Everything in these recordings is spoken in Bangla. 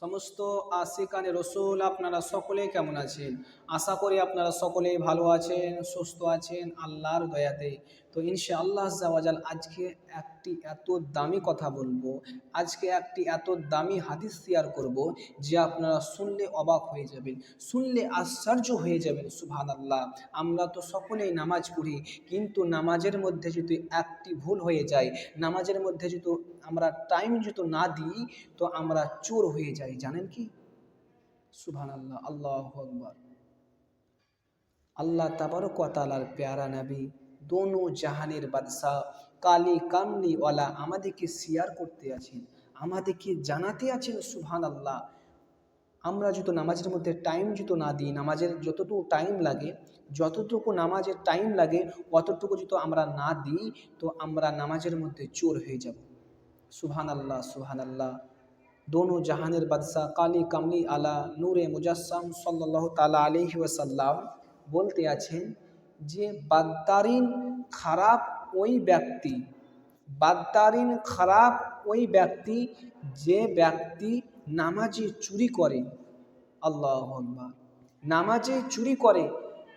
সমস্ত আশিকানে রসুল আপনারা সকলেই কেমন আছেন? আশা করি আপনারা সকলেই ভালো আছেন, সুস্থ আছেন, আল্লাহর দয়াতে। তো ইনশা আল্লাহ জাওয়াজাল, আজকে একটি এত দামি কথা বলব, আজকে একটি এত দামি হাদিস শেয়ার করব, যে আপনারা শুনলে অবাক হয়ে যাবেন, শুনলে আশ্চর্য হয়ে যাবেন সুবহান আল্লাহ আমরা তো সকলেই নামাজ পড়ি, কিন্তু নামাজের মধ্যে যদি একটি ভুল হয়ে যায়, নামাজের মধ্যে যদি আমরা টাইম যদি না দিই, তো আমরা চোর হয়ে যাই। জানেন কি? সুবহান আল্লাহ আল্লাহ আকবর। আল্লাহ তাবারক ওয়া তাআলার প্যারা নবী, দোনো জাহানের বাদশাহ, কালি কামলিওয়ালা আমাদেরকে শেয়ার করতে আছেন, আমাদেরকে জানাতে আছেন সুবহান আল্লাহ আমরা যত নামাজের মধ্যে টাইম যদি না দিই, নামাজের যতটুকু টাইম লাগে, যতটুকু নামাজের টাইম লাগে, অতটুকু যদি আমরা না দিই, তো আমরা নামাজের মধ্যে চোর হয়ে যাব। সুবহান আল্লাহ সুবহান আল্লাহ দোনো জাহানের বাদশাহ কালি কামলি আলা নূরে মুজাসসাম সাল্লাহ তালা আলহি ওয়াসাল্লাম বলতে আছেন যে, বাদ্দারিন খারাপ ওই ব্যক্তি, বাদ্দারিন খারাপ ওই ব্যক্তি যে ব্যক্তি নামাজে চুরি করে। আল্লাহ নামাজে চুরি করে।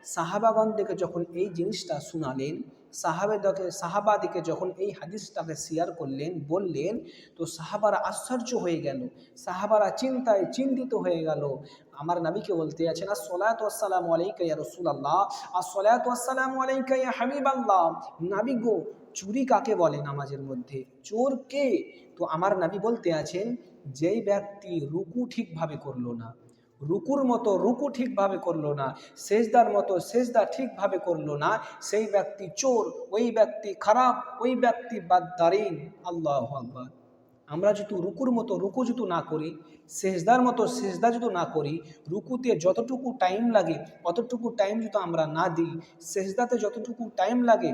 সাহাবাগণদেরকে যখন এই জিনিসটা শোনালেন সাহাবেদকে, সাহাবাদিকে যখন এই হাদিসটাকে শেয়ার করলেন, বললেন, তো সাহাবারা আশ্চর্য হয়ে গেল, সাহাবারা চিন্তায় চিন্তিত হয়ে গেল। আমার নবীকে বলতে আছেন আসসালাতু আসসালামু আলাইকা ইয়া রাসূলুল্লাহ, আসসালাতু আসসালামু আলাইকা ইয়া হাবিবাল্লাহ। নবী গো, চুরি কাকে বলে নামাজের মধ্যে? চোর কে? তো আমার নবী বলতে আছেন, যেই ব্যক্তি রুকু ঠিকভাবে করল না রুকুর মতো, রুকু ঠিকভাবে করল না, সেজদার মতো, সেজদা ঠিকভাবে করল না, সেই ব্যক্তি চোর, ওই ব্যক্তি খারাপ, ওই ব্যক্তি বাদ্দারিন। আল্লাহ আকবর। আমরা যদি রুকুর মতো, রুকু যদি না করি, সেজদার মতো, সেজদা যদি না করি, রুকুতে যতটুকু টাইম লাগে, অতটুকু টাইম যদি আমরা না দিই, সেজদাতে যতটুকু টাইম লাগে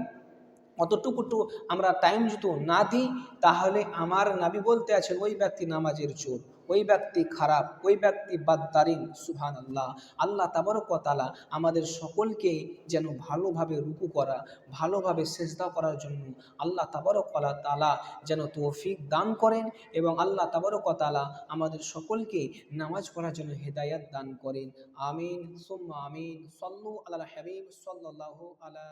অতটুকু তো আমরা টাইম যদি না দিই, তাহলে আমার নাবি বলতে আছেন ওই ব্যক্তি নামাজের চোর, ওই ব্যক্তি খারাপ, ওই ব্যক্তি বাদ্দারিন সুহান আল্লাহ আল্লাহ তাবরকতালা আমাদের সকলকে যেন ভালোভাবে রুকু করা, ভালোভাবে সেজদা করার জন্য আল্লাহ তাবরকলা তালা যেন তৌফিক দান করেন এবং আল্লাহ তাবরকতালা আমাদের সকলকে নামাজ পড়ার জন্য হেদায়াত দান করেন। আমিন, সুম্মা আমিন, সল্লু আল্লাহ হাবিব সাল্লাহ আলা